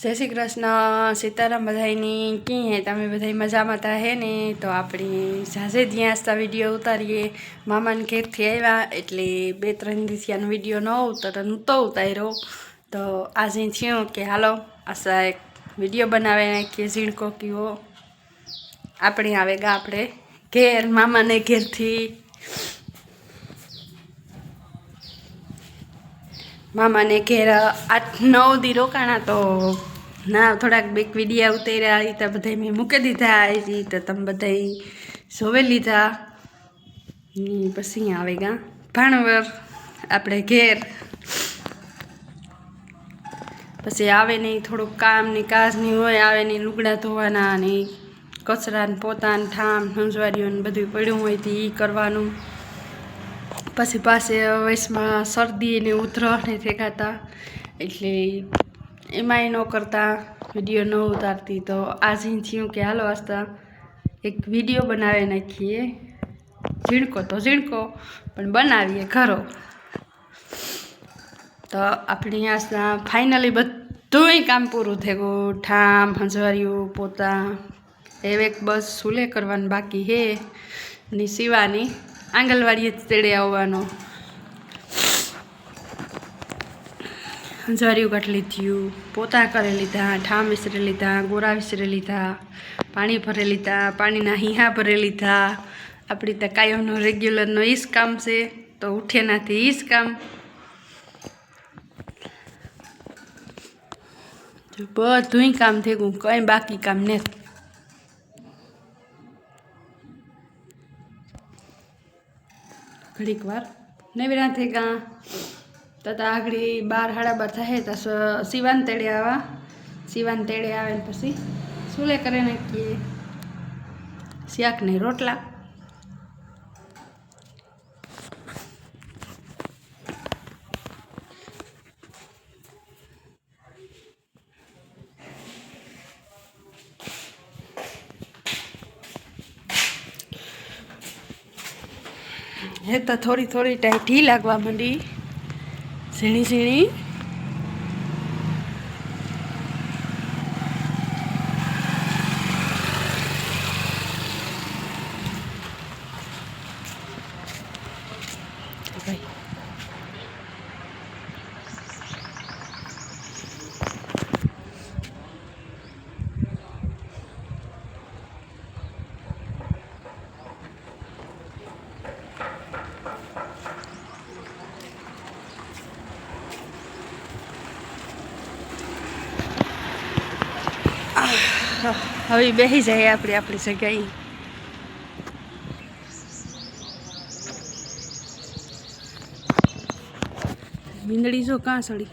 જય શ્રી કૃષ્ણ, સીતારામ બધાની કી હે? તમે બધા મજામાં તા હે ને? તો આપણે ઝાઝે જ્યાં આસ્તા વીડિયો ઉતારીએ. મામાને ઘેરથી આવ્યા એટલે બે ત્રણ દિવસનો વીડિયો ન ઉતર નહોતો ઉતાર્યો. તો આજે થયું કે હાલો, આશા એક વીડિયો બનાવે નાખીએ ઝીણકો કીવો. આપણે આવે ગા આપણે ઘેર, મામાને ઘેરથી. મામાને ઘેર આઠ, નવ દી રોકાણા તો ના, થોડાક બેક વિડીયા ઉતાર્યા એ તો બધા મેં મૂકી દીધા એ તો તમે બધા જોવે લીધા. પછી આવે ગા ભાણવર આપણે ઘેર. પછી આવે નહીં, થોડુંક કામ ને કાજ નહીં હોય, આવે નહીં, લુગડા ધોવાના ને કચરા ને પોતાને ઠામ સંજવારીઓ ને બધું પડ્યું હોય તો એ કરવાનું. પછી પાસે વયસમાં શરદી ને ઉધરસ ને એટલે એમાંય ન કરતા વીડિયો ન ઉતારતી તો આજે થયું કે હાલો વાસતા એક વીડિયો બનાવી નાખીએ ઝીણકો તો ઝીણકો પણ બનાવીએ ખરો તો આપણે આસના ફાઇનલી બધુંય કામ પૂરું થઈ ઠામ હંજવાર્યું પોતા એવે એક બસ સુલે કરવાનું બાકી હે ને સીવાની આંગણવાડીએ તેડે આવવાનો. જર્યું કાઢી થયું પોતા કરી લીધા, ઠામ વિસરી લીધા, ગોરા વિસરી લીધા, પાણી ભરી લીધા, પાણીના હિંહા ભરી લીધા. આપણી તો કાયમનો રેગ્યુલરનો ઈ જ કામ છે, તો ઉઠેનાથી ઈ જ કામ. જો બધુંય કામ થઈ ગયું કંઈ બાકી કામ ને ઘડીક વાર. નવીરા થઈ ગયા તો તો આગળ બાર હાડા બાર થાય તો સિવાન તેડે આવા. શિવાન તેડે આવે પછી સુલે કરી નાખીએ. શાક ને રોટલા. હે તો થોડી થોડી ટાઈટી લાગવા માંડી. ઝીણી ઝીણી. ભાઈ હવે બેસી જાય આપણે આપણી જગ્યાએ. મીંદડી જો કાં સડી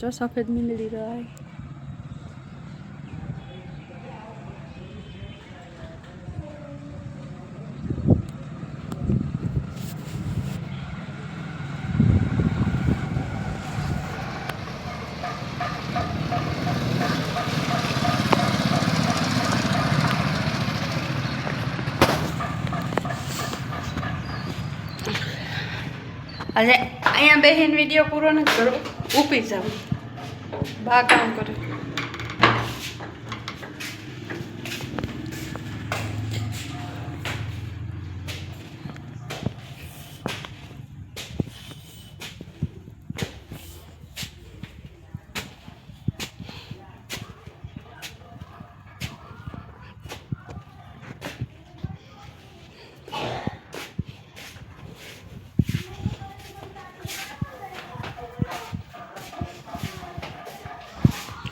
જો સફેદ મીંદડી રહે. આજે અહીંયા બેહીને વીડિયો પૂરો નથી કરો ઊભી જાવ બા કામ કરે.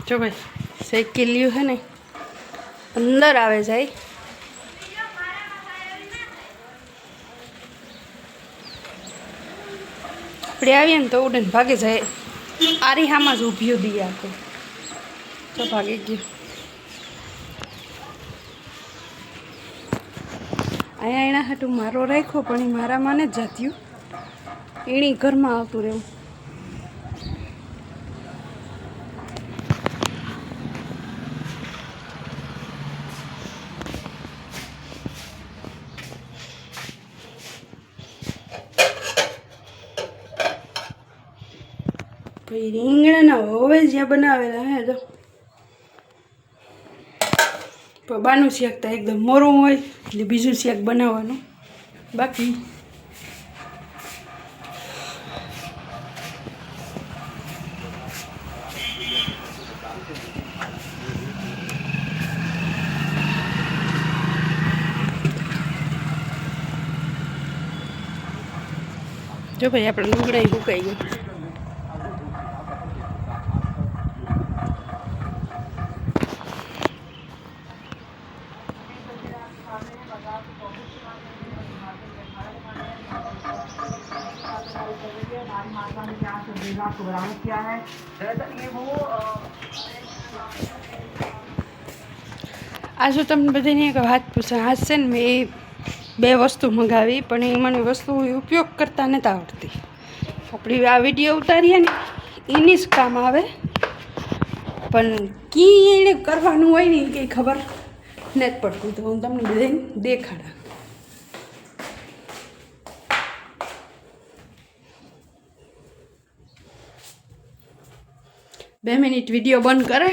જો ભાઈ, સાયકલ લ્યું હે ને, અંદર આવે જાય આપણે આવીએ ને તો ઉડીને ભાગે જાય આરીહામાં જ ઊભી દઈએ આપણે તો ભાગી ગયું. અહીંયા એના હાટું મારો રાખ્યો, પણ એ મારા ને જ જાત્યું. એણી ઘરમાં આવતું રહેવું. એ રીંગણાના હવે જ્યાં બનાવેલા હે તો. પણ બાનું શાક તો એકદમ મોરું હોય, એટલે બીજું શેક બનાવવાનું. બાકી જો ભાઈ, આપણે લુગડાઈ સુકાઈ ગયું. विभाग को बरामद किया है दरअसल ये वो अ, આ જો તમને બધાને એક વાત પૂછે આ છે ને મેં એ બે વસ્તુ મંગાવી પણ એ મને વસ્તુ ઉપયોગ કરતા નથી આવડતી આપણી આ વિડીયો ઉતારીએ ને એની જ કામ આવે પણ કી એને કરવાનું હોય ને એ કંઈ ખબર નથી પડતી તો હું તમને બધાને દેખાડા બે મિનિટ વીડિયો બંધ કરે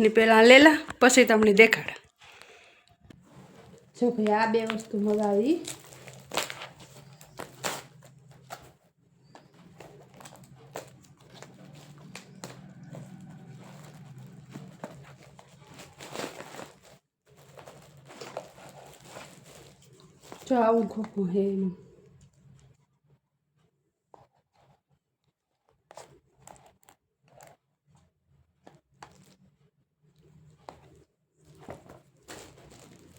ને પહેલાં લેલા, પછી તમને દેખાડે. જો ભાઈ, આ બે વસ્તુ મગાવી. જો આવું ખોખું હે એનું.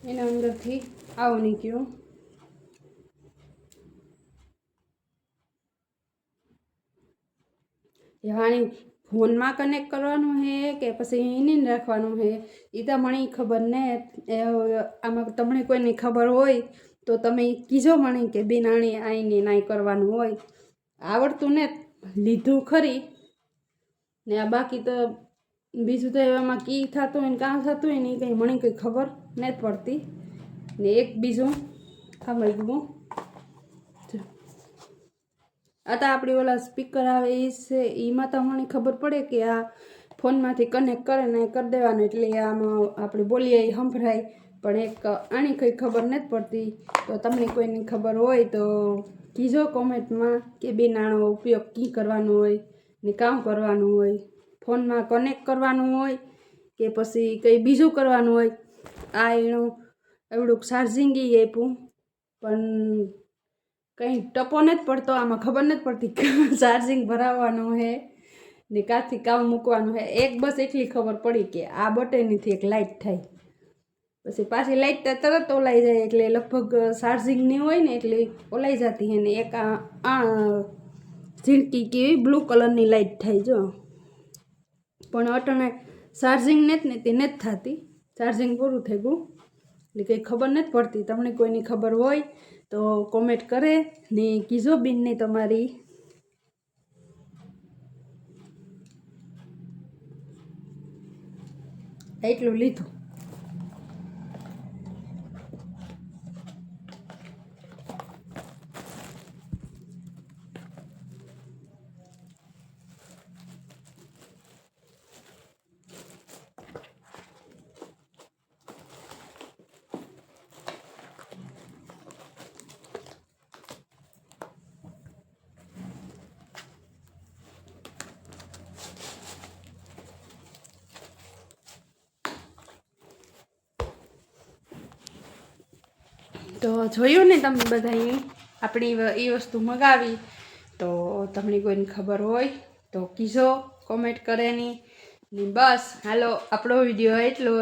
એના અંદરથી આવું નીકળ્યું વાણી ફોનમાં કનેક્ટ કરવાનું છે કે પછી એને રાખવાનું છે એ તો મને ખબર ને. આમાં તમને કોઈને ખબર હોય તો તમે કીજો મને કે બિનાણી આઈને નાઈ કરવાનું હોય. આવડતું ને લીધું ખરી. ને આ બાકી તો બીજું તો એવામાં કી થતું હોય ને કાં થતું હોય ને એ કંઈ મને કંઈ ખબર? નથી પડતી. ને એક બીજું આ મળ્યું આ આપણી ઓલા સ્પીકર આવે એ છે. એમાં તો મને ખબર પડે કે આ ફોનમાંથી કનેક્ટ કરે ને કરી દેવાનું. એટલે આમાં આપણે બોલીએ એ સંભળાય. પણ એક આની કંઈ ખબર નથી પડતી. તો તમને કોઈની ખબર હોય તો કીજો કોમેન્ટમાં કે બે નાણો ઉપયોગ કી કરવાનો હોય ને કામ કરવાનું હોય. ફોનમાં કનેક્ટ કરવાનું હોય કે પછી કંઈ બીજું કરવાનું હોય આ એનું એવડુંક ચાર્જિંગ આપ્યું પણ કંઈ ટપો નથી પડતો, આમાં ખબર નથી પડતી ચાર્જિંગ ભરાવવાનું હે ને કાંથી કામ મૂકવાનું હે. એક બસ એટલી ખબર પડી કે આ બટનથી એક લાઇટ થાય. પછી પાછી લાઇટ તરત ઓલાઈ જાય, એટલે લગભગ ચાર્જિંગની હોય ને એટલે ઓલાઈ જતી હે ને એક આ ઝીણકી કેવી બ્લુ કલરની લાઇટ થાય જો. પણ અટણે ચાર્જિંગ નથી ને તે નથી થતી. ચાર્જિંગ પૂરું થઈ ગયું. એટલે કંઈ ખબર નથી પડતી. તમને કોઈની ખબર હોય તો કોમેન્ટ કરે. ને કીજો બિનને તમારી એટલું લીધું. તો જોયું ને તમે બધાએ આપણી એ વસ્તુ મગાવી? તો તમને કોઈને ખબર હોય તો કીજો, કોમેન્ટ કરેની ને. બસ, હાલો, આપણો વીડિયો એટલો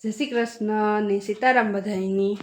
જય શ્રી કૃષ્ણ ને સીતારામ બધાની